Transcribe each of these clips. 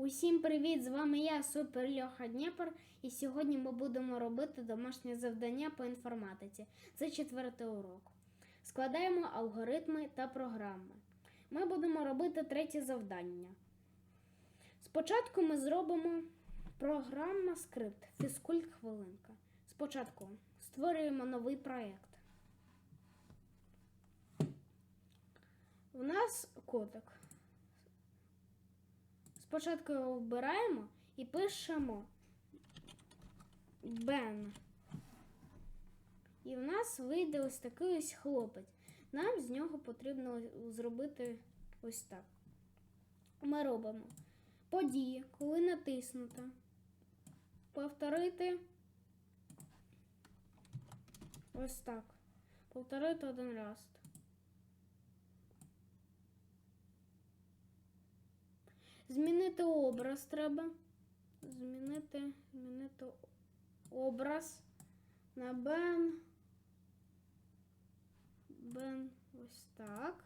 Усім привіт! З вами я, Супер Льоха Дніпр, і сьогодні ми будемо робити домашнє завдання по інформатиці. Це четвертий урок. Складаємо алгоритми та програми. Ми будемо робити третє завдання. Спочатку ми зробимо програма скрипт фізкульт хвилинка. Спочатку створюємо новий проєкт. У нас котик. Спочатку його вбираємо і пишемо Бен. І в нас вийде ось такий ось хлопець. Нам з нього потрібно зробити ось так. Ми робимо події, коли натиснуто. Повторити ось так. Повторити один раз. Змінити образ треба. Змінити, змінити образ на Бен. Бен ось так.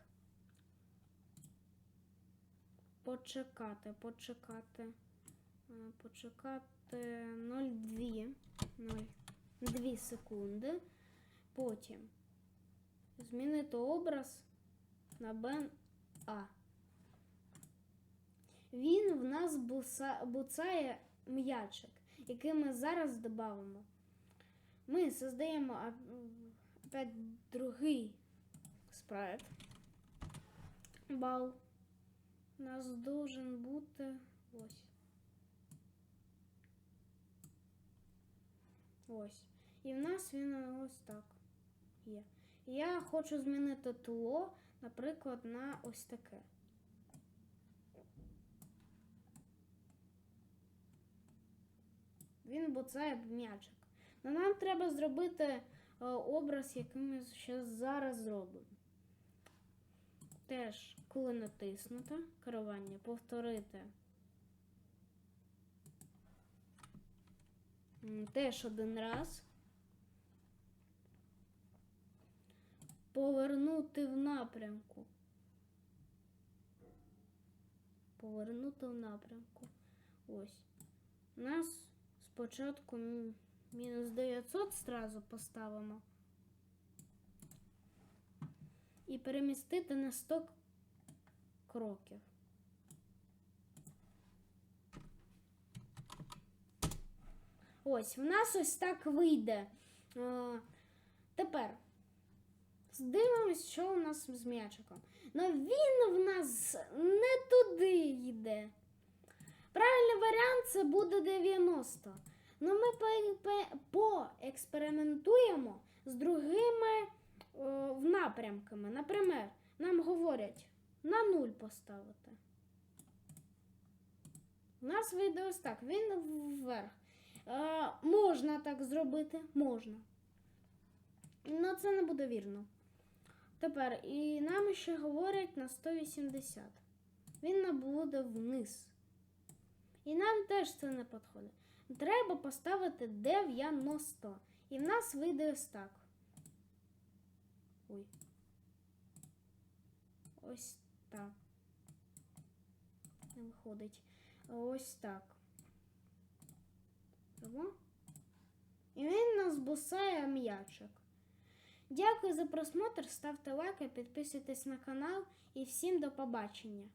Почекати, почекати. Е, Почекати 0,2. 0,2 секунди. Потім змінити образ на Бен А. Він в нас буцає м'ячик, який ми зараз додамо. Ми создаємо опять другий спрайт. Бал. У нас должен бути ось. Ось. І в нас він ось так є. Я хочу змінити тло, наприклад, на ось таке. Він буцає м'ячик. Но нам треба зробити е, образ, який ми ще зараз зробимо. Теж, коли натиснуто керування, повторити. Теж один раз. Повернути в напрямку. Повернути в напрямку. Ось. У нас спочатку мінус 900 зразу поставимо. І перемістити на 100 кроків. Ось, в нас ось так вийде. Е, тепер Дивимось, що у нас з м'ячиком. Ну він в нас не туди йде. Це буде 90. Ну ми пе- пе- поекспериментуємо з другими о, напрямками. Наприклад, нам говорять на 0 поставити. У нас вийде ось так. Він вверх. Е, можна так зробити? Можна. Ну, це не буде вірно. Тепер і нам ще говорять на 180. Він буде вниз. І нам теж це не підходить. Треба поставити 90. І в нас вийде ось так. Ой. Ось так. Не виходить. Ось так. І він нас бусає м'ячик. Дякую за просмотр, ставте лайки, підписуйтесь на канал і всім до побачення.